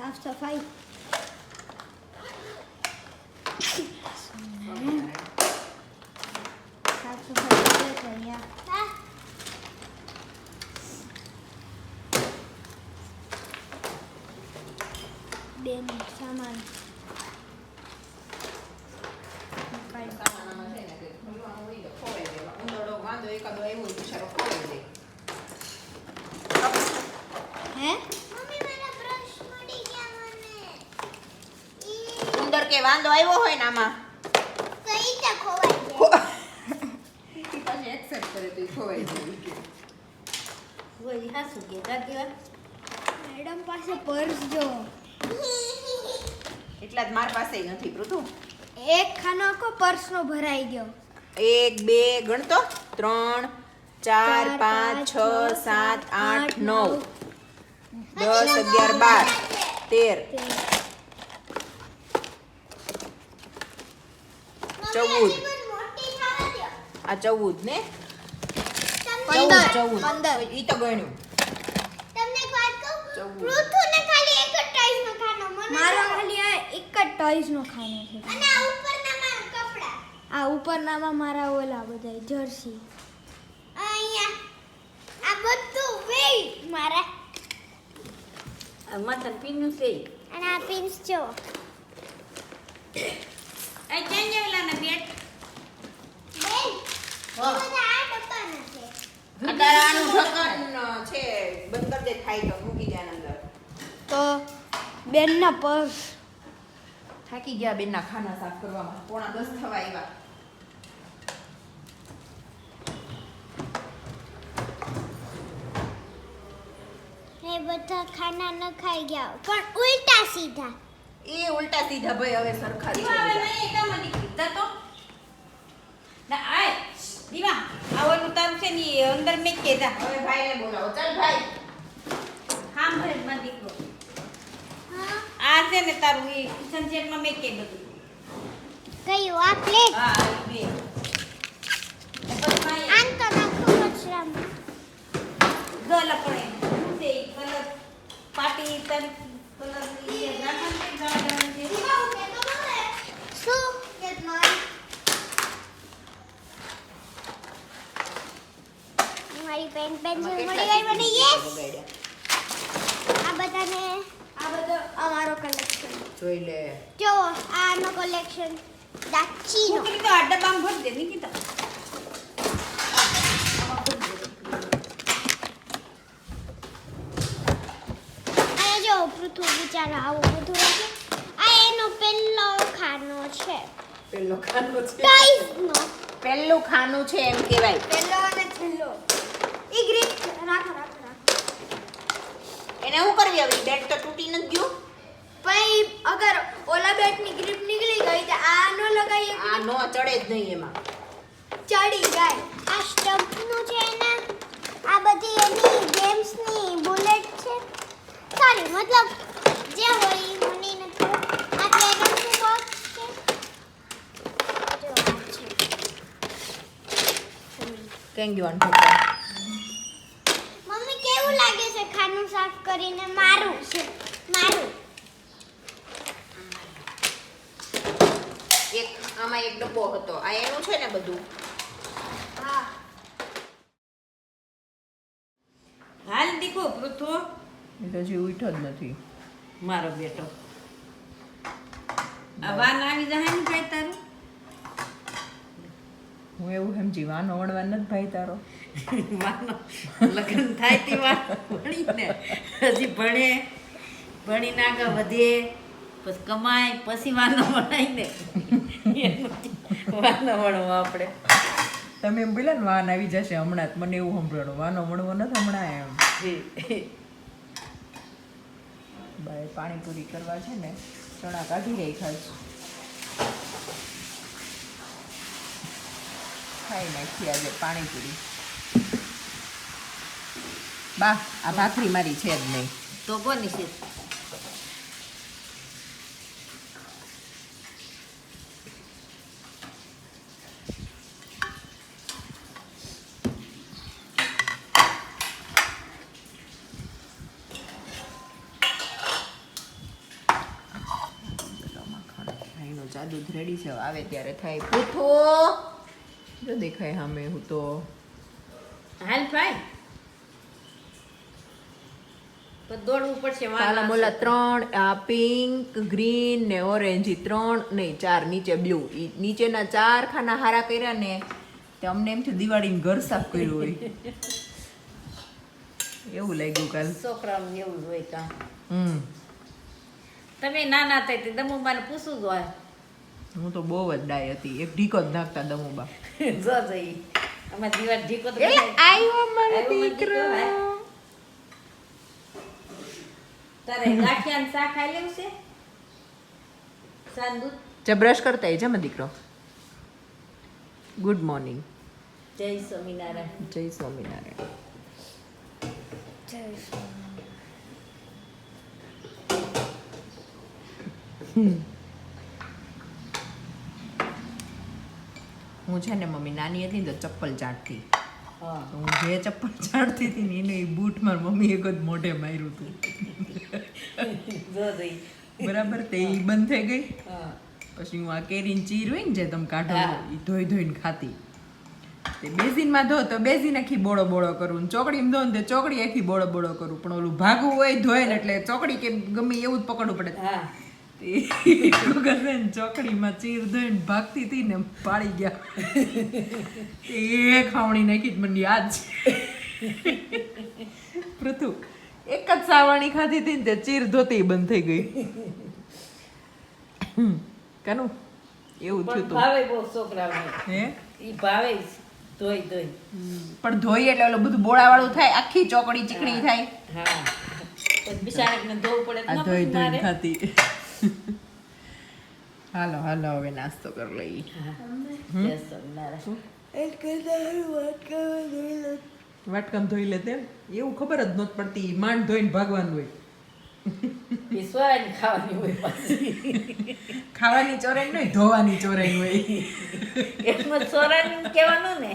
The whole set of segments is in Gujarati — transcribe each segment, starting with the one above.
સાફ સફાઈ. સાફ સફાઈ બેન સામાન મુકાઈ. કાનામાં છે ને તે ખોલવાનું હોય તો ખોવાઈ જાય. ઉંદરડો વાંદો એકાદો આવ્યો હોય બિચારો ખોવાઈ જાય. હે મમ્મી મારા બ્રશ મળી ગયા મને ઈ ઉંદર કે વાંદો આવ્યો હોય ને આમાં? કઈ જાય કરે તો ઈ ખોવાઈ જાય ઈ કે. મેડમ પાસે પર્સ જો. એટલા જ માર પાસે નથી પૃથુ. એક ખાનો કો પર્સનો ભરાઈ ગયો. એક બે ગણતો? ત્રણ ચાર પાંચ છ સાત આઠ નવ. દસ અગિયાર બાર તેર. ચૌદ. આ ચૌદ ને? પંદર, ચૌદ. પંદર. ઈ તો ગણ્યું. તમને એક વાત કહું? પૃથુને ખાલી એક જ ટાઈસનો ખાનો મને મારો ખાલી આ એક જ ટોયસનો ખાનો છે. અને આ ઉપરના મારા કપડા. આ ઉપરનામાં મારા ઓલા બધા જર્સી. અહીંયા. આ બધું વેઇટ મારા. માથા પીનું છે. અને આ પીન્સ જો આ ક્યાં જેવલાના બેટ બેન ઈ હા. બધા આ ડબ્બાના છે અત્યારે આનું ઢક્કન છે બંધ કરી દે થાય તો મૂકી દે અંદર. તો બેનના પર્સ. થાકી ગયા બેનના ખાના સાફ કરવામાં. પોણા દસ થવા આવ્યા એ બધા ખાના ન ખાઈ ગયા પણ ઉલટા સીધા. એ ઉલટા સીધા ભાઈ હવે સરખા હવે નહીં એકમ દીકરી જા તો ના આય દીવા આવવાનું તારું છે ને ઈ અંદર મેં કે જા હવે ભાઈને બોલાવો. ચાલ ભાઈ. હામ ભરે માં દીકરો. આ છે ને તારું એ કિચન સેટમાં મેં કે બધું કયું આ પ્લેટ હા આ બે. પછી તો નાખું કચરામાં ગલ પડે શું છે ઈ? કલર પાટી તર કલર રાખવાનું છે શું? મારી પેન પેન્સિલ આમાં મળી કેટલા ગઈ મને ચીઝ યસ આ બધાને આ બધો અમારો કલેક્શન જોઈ લે જો આનો કલેક્શન દાચીનો મૂકી તો આ ડબ્બામાં ભરી દે નિકિતા આ જો પૃથ્વી બિચારો આવું બધું રાખે આ એનો પહેલો ખાનો છે પેલો ખાનું છે ટાઈસનો પેલું ખાનું છે એમ કહેવાય પહેલો અને છેલ્લો ઈ ગ્રીન રાખો રાખો રાખો. એને હું કરવી હવે? બેટ તો તૂટી નથી ગયો. પછી અગર ઓલા બેટની ગ્રીપ નીકળી ગઈ તો આ નો લગાઈએ આ નો ચડે જ નહીં એમાં. ચડી જાય. આ સ્ટમ્પનું છે ને આ બધી એની ગેમ્સની બુલેટ છે. સોરી મતલબ જે હોય મને નથી. આ કેરમનું બોક્સ છે. જો આ છે કેમ ગયું ઠોકા મમ્મી કેવું લાગે છે ખાનું સાફ કરીને? મારું છે. મારું. એક આમાં એક ડબ્બો હતો. આ એનું છે ને બધું? હા. હાલ દીકો પૃથ્વો. એ તો હજી ઉઠ્યો જ નથી. મારો બેટો. આ વાન આવી જાય ને ભાઈ તારું? હું એવું સમજી વાનો ઓળવા નથી ભાઈ તારો. લગ્ન થાય તે વાર ભણીને. હજી ભણે ભણી આગળ વધે પછી કમાય પછી વાનો વણાય ને વાનો વણવો આપણે. તમે એમ બોલ્યા ને વાન આવી જશે હમણાં મને એવું સંભળાણું. વાનો વણવો નથી હમણાં એમ. બાય પાણીપુરી કરવા છે ને ચણા કાઢી રહી ખાસ ખાઈ નાખી આજે પાણીપુરી. બા આ ભાખરી મારી છે જ નહીં. તો કોની છે? ચા દૂધ રેડી છે આવે ત્યારે થાય પૂઠો. જો દેખાય સામે હું તો. હાલ ભાઈ. દોડવું પડશે વાન કાલા મોલા ત્રણ આ પિંક ગ્રીન ને ઓરેન્જ ત્રણ નહીં ચાર નીચે બ્લુ. નીચેના ચાર ખાના હારા કર્યા ને તે અમને એમ થયું દિવાળીનું ઘર સાફ કર્યું હોય. એવું લાગ્યું કાલ. છોકરાઓનું એવું જ હોય કામ હમ. તમે નાના હતા તે દમુબાને પૂછું જ હોય. હું તો બહુ જ ડાય હતી. એક ઢીકો જ નાખતા દમુબા. જો જઈ અમે દિવાળી ઢીકો તો આવ્યો મારો દીકરો? તારે ગાંઠિયાનું શાક ખાઈ લેવું છે જે બ્રશ કરતા એ જમે દીકરો. ગુડ મોર્નિંગ જય સ્વામિનારાયણ. જય સ્વામિનારાયણ. હું છે ને મમ્મી નાની હતી તો ચપ્પલ ચાટતી. હા જે ચપ્પલ ચાડતી હતી ને એને એ બૂટ મારી મમ્મી એક જ મોઢે માર્યું હતું. બરાબર? તે બંધ થઈ ગઈ. પછી હું આ કેરીને ચીર હોય ને જે તમે કાઢો એ ધોઈ ધોઈને ખાતી. તે બેઝીનમાં ધો તો બેઝીન આખી બોળો બોળો કરું. ને ચોકડીમાં ધો ને તે ચોકડી આખી બોળો બોળો કરું. પણ ઓલું ભાગવું હોય ધોય ને એટલે ચોકડી કે ગમે એવું જ પકડવું પડે. ચોકડીમાં ચીર ધોઈને ભાગતી હતી ને પાડી ગયા. એ ખાવણી નાખી જ મને યાદ છે. પૃથુ એક જ સાવણી ખાધી હતી ને તે ચીર ધોતી બંધ થઈ ગઈ. કાનું એવું થયું પણ હતું ભાવે બહુ છોકરાઓને. હે? ઈ ભાવે ધોઈ ધોઈ. પણ ધોઈ એટલે ઓલું બધું બોળાવાળું થાય આખી ચોકડી ચીકણી થાય. હા. બિચારાને ધોવું પડે ધોઈ ખાતી. હાલો હાલો હવે નાસ્તો કરી લઈએ વાટકામ ધોઈ લે તેમ એવું ખબર જ નહોતી પડતી માંડ ધોઈને ભાગવાનું હોય ખાવાની હોય ખાવાની ચોરાઈ નહીં ધોવાની ચોરાઈ હોય એમાં કહેવાનું ને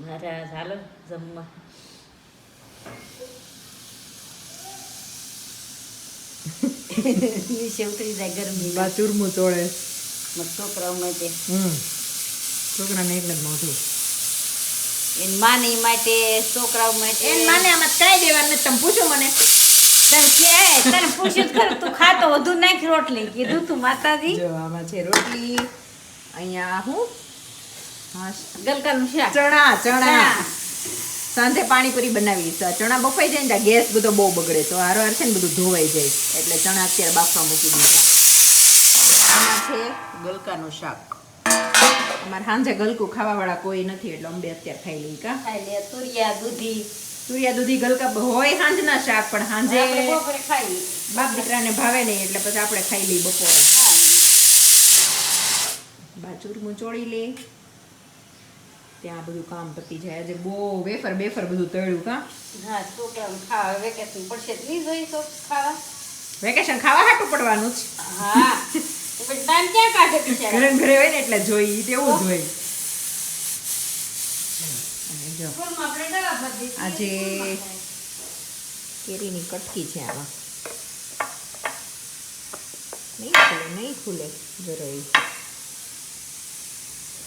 મારા ચાલો જમવા નીચે ઉતરી જાય ગરમી બા ચૂરમું ચોળે છોકરાઓ માટે. હમ. છોકરાને એકને જ મોઢું. એની માની માટે છોકરાઓ માટે. એને માને આમાં કાંઈ દેવાનું તમે પૂછો મને. તને કે તને પૂછ્યું જ તું ખાતો વધુ નાખ રોટલી. કીધું તું માતાજી. જો આમાં છે રોટલી. અહીંયા હું. હા ગલકાનું શાક ચણા. ચણા. સાંજે પાણીપુરી બનાવી ચણા બફાઈ જાય ને ગેસ બધો બહુ બગડે. તો હારો હાર છે ને બધું ધોવાઈ જાય. એટલે ચણા અત્યારે બાફવા મૂકી દીધા. આમાં છે ગલકાનું શાક. અમારે સાંજે ગલકું ખાવાવાળા કોઈ નથી એટલે અમે અત્યારે ખાઈ લઈ કા. તુરિયા દૂધી. તુરિયા દૂધી ગલકા હોય સાંજના શાક પણ સાંજે ખાઈ બાપ દીકરાને ભાવે નહીં એટલે પછી આપણે ખાઈ લઈ બપોરે. બાચુરમું ચોળી લે. ત્યાં બધું કામ પતી જાય. આજે બહુ વેફર બેફર બધું તળ્યું કા? હા છોકરાઓને ખાવા વેકેશન પડશે નહીં જોઈ તો ખાવા. વેકેશન ખાવા હાટું પડવાનું જ. હા પણ ટાઈમ ક્યાં કાઢે બિચારા? ઘરે ઘરે હોય ને એટલે જોઈ તેવું જ હોય. આજે કેરીની કટકી છે આમાં. નહીં ખુલે નહીં ખુલે જરાય.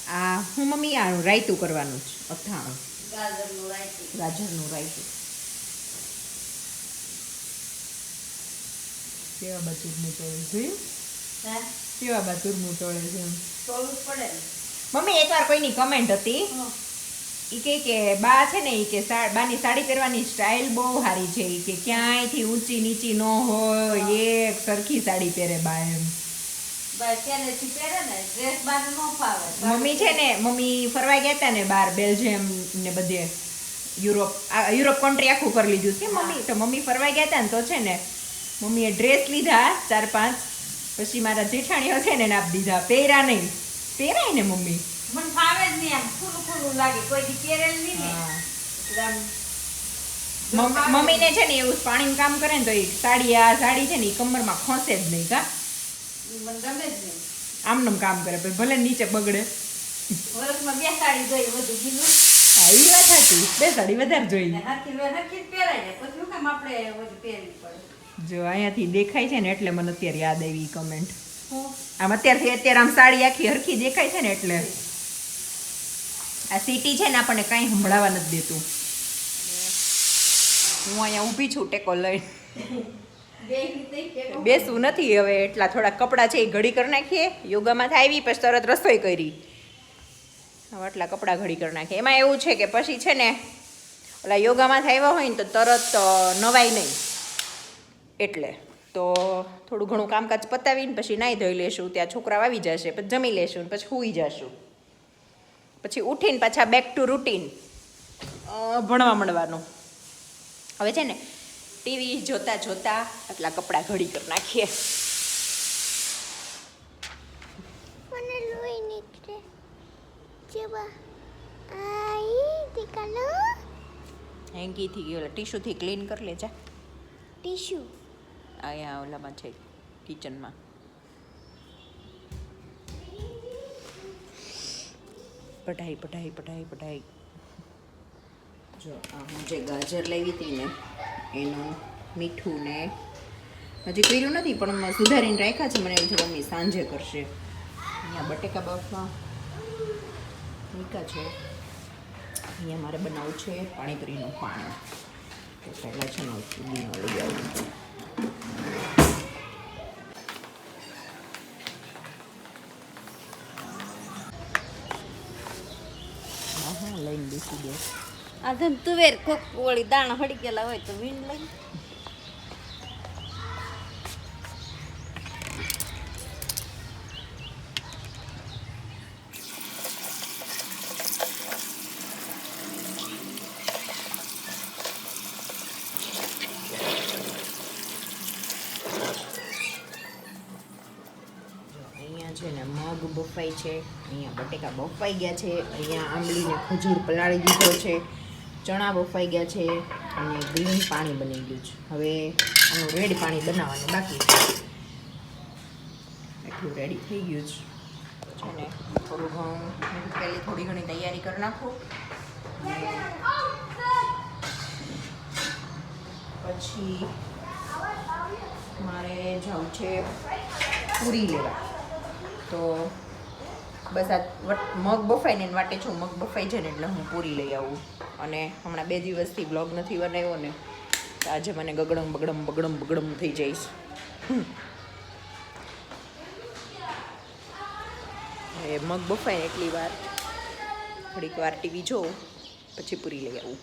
આ હું મમ્મી આ રાયતું કરવાનું છે અથાણું ગાજરનું રાયતું. ગાજરનું રાયતું. કેવા બા ચૂરમું ચોળે જોયું કેવા બા ચૂરમું ચોળે છે પડે મમ્મી એકવાર કોઈની કમેન્ટ હતી. એ કે કે બા છે ને એ કે બાની સાડી પહેરવાની સ્ટાઇલ બહુ સારી છે. એ કે ક્યાંયથી ઊંચી નીચી ન હોય એક સરખી સાડી પહેરે બા એમ. મમ્મી છે ને મમ્મી ફરવા ગયા હતા ને બહાર બેલ્જિયમ ને બધે યુરોપ યુરોપ કન્ટ્રી આખું કરી લીધું છે. મમ્મી તો મમ્મી ફરવા ગયા હતા ને તો છે ને મમ્મીએ ડ્રેસ લીધા ચાર પાંચ પછી મારા જેઠાણીઓ છે ને એને આપી દીધા. પહેરા નહીં. પહેરાય ને મમ્મી. મને ફાવે જ નહીં આમ ખુલ્લું ખુલ્લું લાગે. કોઈ દી પહેરેલ નહીં ને. મમ્મીને છે ને એવું પાણીનું કામ કરે ને તો એ સાડી આ સાડી છે ને એ કમરમાં ખોસે જ નહીં કા? મને ગમે જ નહીં. આમનું કામ કરે ભાઈ ભલે નીચે બગડે. વર્ષમાં બે સાડી જોઈ બધું કીધું. હા એ વાત હતી બે સાડી વધારે જોઈ ને હરખી વે હરખી જ અહીંયાથી દેખાય છે ને એટલે મને અત્યારે યાદ આવી કમેન્ટ આમ અત્યારથી અત્યારે આમ સાડી આખી હરખી દેખાય છે ને એટલે. આ સિટી છે ને આપણને કાંઈ સંભળાવા નથી દેતું. હું અહીંયા ઊભી છું ટેકો લઈને. બેસવું નથી હવે એટલા થોડા કપડાં છે એ ઘડી કરી નાખીએ. યોગામાંથી આવી પછી તરત રસોઈ કરી. હવે આટલા કપડાં ઘડી કરી નાખીએ. એમાં એવું છે કે પછી છે ને ઓલા યોગામાંથી આવ્યા હોય ને તો તરત નવાય નહીં. એટલે તો થોડું ઘણું કામકાજ પતાવીને પછી નાહી ધોઈ લેશું. ત્યાં છોકરા આવી જશે પછી જમી લેશું પછી સૂઈ જશું. પછી ઉઠીને પાછા બેક ટુ રૂટીન ભણવા મળવાનું હવે છે ને ટીવી જોતા જોતા આટલા કપડાં ઘડી કરી નાખીએ. આઈ ઓલા ટીશ્યુથી ક્લીન કરી લેજા. ટીશ્યુ? અહીંયા ઓલામાં છે કિચનમાં. પઢાઈ પઢાઈ પઢાઈ પઢાઈ. જો આ હું જે ગાજર લેવી હતી ને એનું મીઠું ને હજી કર્યું નથી, પણ સુધારીને રાખ્યા છે, મને એવું છે મમ્મી સાંજે કરશે. અહીંયા બટેકા બાફવા મૂક્યા છે. અહીંયા મારે બનાવવું છે પાણીપુરીનું પાણી. તો પહેલાં છે ને પુદીનો લઈ આવું. લઈને બેસી ગયો. આ તુવેર કોક વળી દાણા હડી ગયેલા હોય તો વીણ લઈ. છે ને મગ બફાઈ છે, અહીંયા બટેકા બફાઈ ગયા છે, અહીંયા આંબલીને ખજૂર પલાળી દીધો છે. ચણા બફાઈ ગયા છે અને ગ્રીન પાણી બની ગયું છે. હવે આનું રેડ પાણી બનાવવાનું બાકી છે. એટલું રેડી થઈ ગયું છે. અને થોડું ઘણું પહેલી થોડી ઘણી તૈયારી કરી નાખું. પછી મારે જવું છે પૂરી લેવા. તો બસ આ મગ બફાઈને વાટે છું. મગ બફાઈ છે ને એટલે હું પૂરી લઈ આવું. અને હમણાં બે દિવસથી બ્લોગ નથી બનાવ્યો ને આજે મને ગગડમ બગડમ બગડમ બગડમ થઈ જઈશ એ મગ બફાય ને એટલી વાર. થોડીક વાર ટીવી જોઉં, પછી પૂરી લઈ આવું.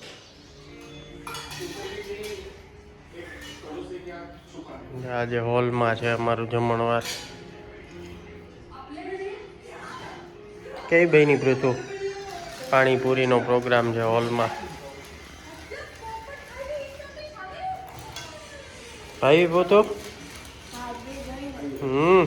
આજે હોલમાં છે અમારું જમણવાર. કઈ બહેની પૃથુ પાણીપુરીનો પ્રોગ્રામ છે હોલમાં. ભાઈ પોતો હમ.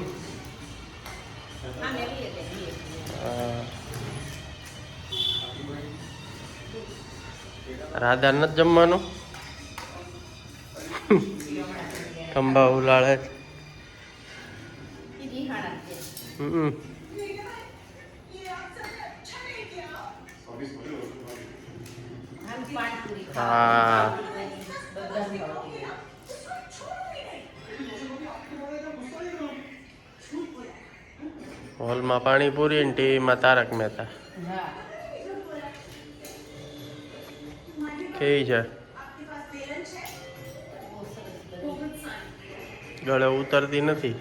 રાધા નથી જમવાનું? ખંભા ઉલાળે. હમ. હા. હોલમાં પાણીપુરી ને ટીવીમાં તારક મહેતા. કેવી છે? ગળે ઉતરતી નથી.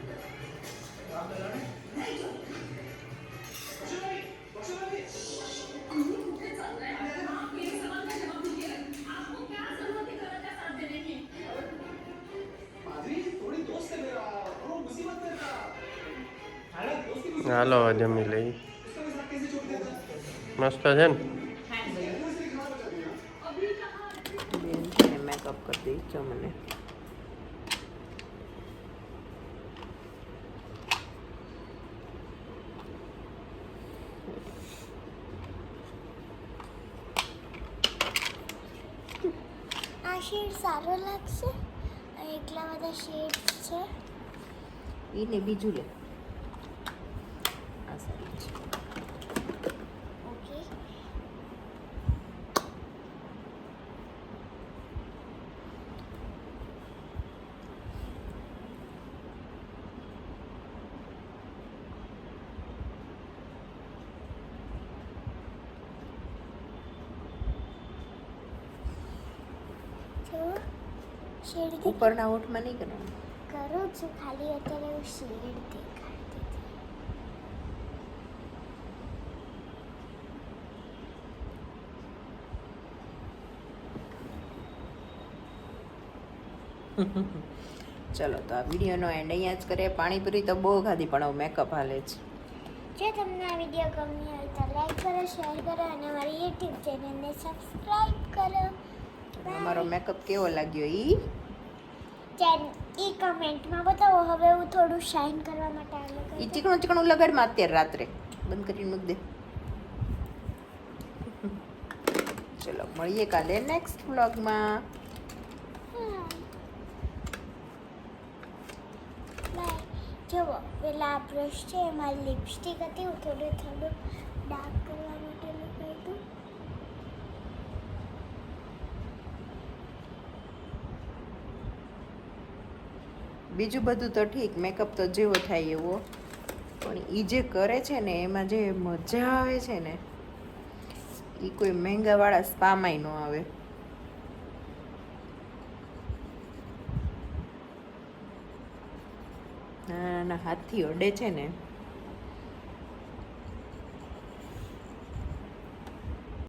હાલો હવે જમી લઈ મસ્ત છે ને બેન છે ને મેકઅપ કરી દઈશ જો મને આ શેડ સારો લાગશે આ એટલા બધા શેડ્સ છે ઈ ને બીજું લે આ સારી છે ઓકે જો શેડ ઉપરના ઓઠમાં નહીં કરવાનું કરું છું ખાલી અત્યારે હું શેડ દેખાડતી ચલો તો આ વિડીયોનો એન્ડ અહીંયા જ કરીએ. પાણીપુરી તો બહુ ખાધી પણ હવે મેકઅપ હાલે છે જો તમને આ વીડિયો ગમી હોય તો લાઈક કરો શેર કરો અને મારી યુટ્યુબ ચેનલને સબસ્ક્રાઈબ કરો. અમારો મેકઅપ કેવો લાગ્યો ઈ? ચેન ઈ કમેન્ટમાં બતાવો હવે હું થોડું શાઇન કરવા માટે આગળ ઈ ચીકણું ચીકણું લગાડમાં અત્યારે રાત્રે. બંધ કરીને મૂક દે. ચલો મળીએ કાલે નેક્સ્ટ વ્લોગમાં જુઓ પેલા આ બ્રશ છે એમાં લિપસ્ટિક હતી હું થોડું થોડું ડાર્ક કરવા માટે લગાવ્યું બીજું બધું તો ઠીક મેકઅપ તો જેવો થાય એવો. પણ એ જે કરે છે ને, એમાં જે મજા આવે છે ને એ કોઈ મહેંગાવાળા સ્પામાંય ન આવે. નાના હાથથી અડે છે ને.